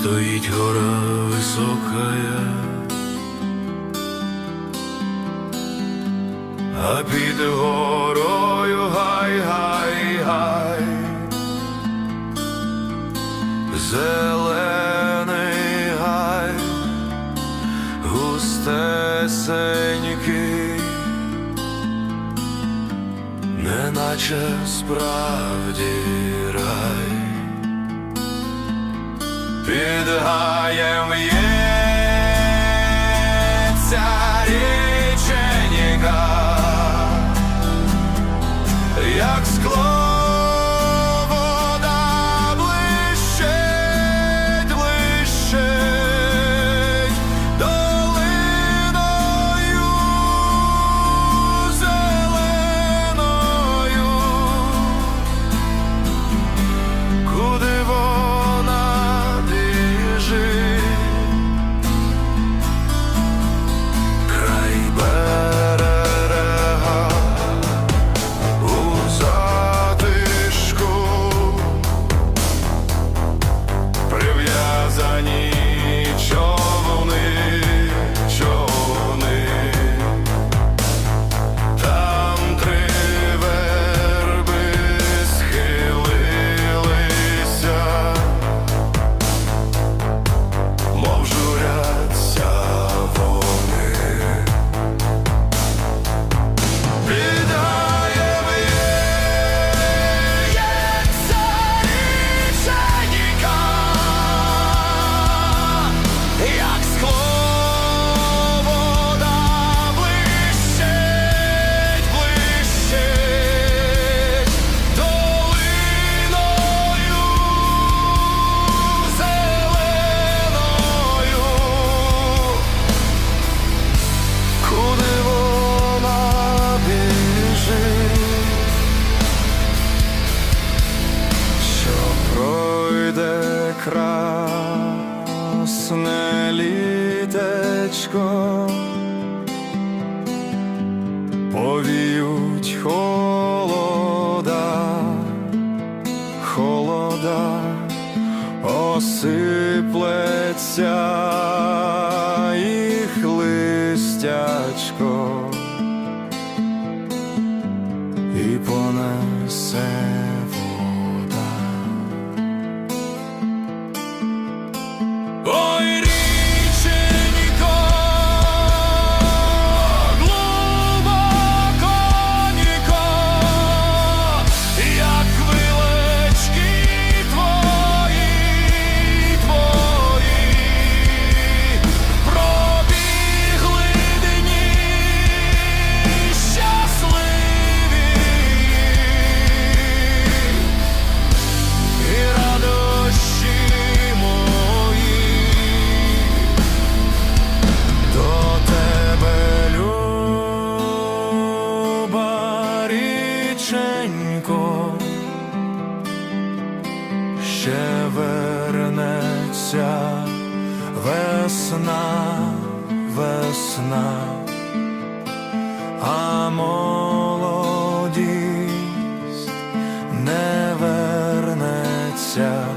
стоїть гора високая, а під горою гай, гай, гай, зелений гай, густесенький, неначе справді рай. Під гаєм в'ється літечко, повіють холода, холода, осиплеться їх листячко і понесе ще вернеться весна, весна, а молодість не вернеться.